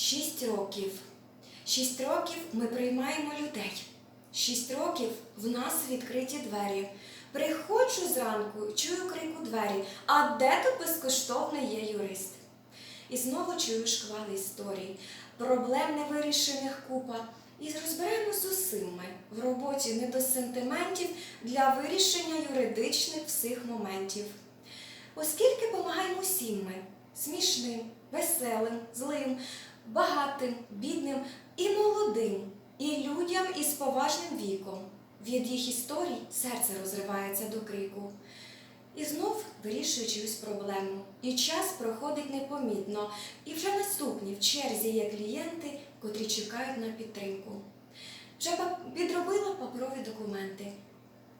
Шість років. Шість років ми приймаємо людей. Шість років в нас відкриті двері. Приходжу зранку, чую крик у двері. А де тут безкоштовний є юрист? І знову чую шквали історій, проблем невирішених купа. І розберемось з усім ми в роботі не до сентиментів для вирішення юридичних всіх моментів. Оскільки помагаємо всім ми смішним, веселим, злим, багатим, бідним і молодим, і людям із поважним віком. Від їх історій серце розривається до крику. І знов вирішую чиюсь проблему. І час проходить непомітно, і вже наступні в черзі є клієнти, котрі чекають на підтримку. Вже підробила паперові документи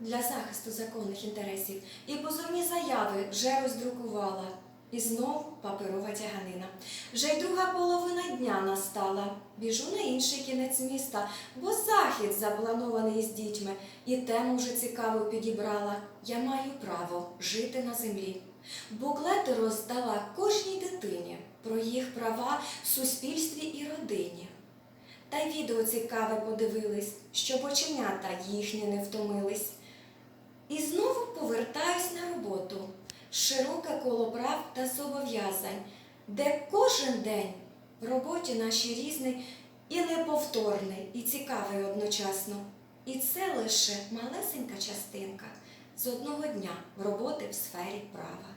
для захисту законних інтересів і позовні заяви вже роздрукувала. І знов паперова тяганина. Вже й друга половина дня настала. Біжу на інший кінець міста, бо захід запланований з дітьми, і тему вже цікаво підібрала. Я маю право жити на землі. Буклети роздала кожній дитині про їх права в суспільстві і родині. Та й відео цікаве подивились, щоб оченята їхні не втомились. І знову повертаюсь на роботу. Широке коло прав та зобов'язань, де кожен день в роботі нашій різний і неповторний, і цікавий одночасно. І це лише малесенька частинка з одного дня роботи в сфері права.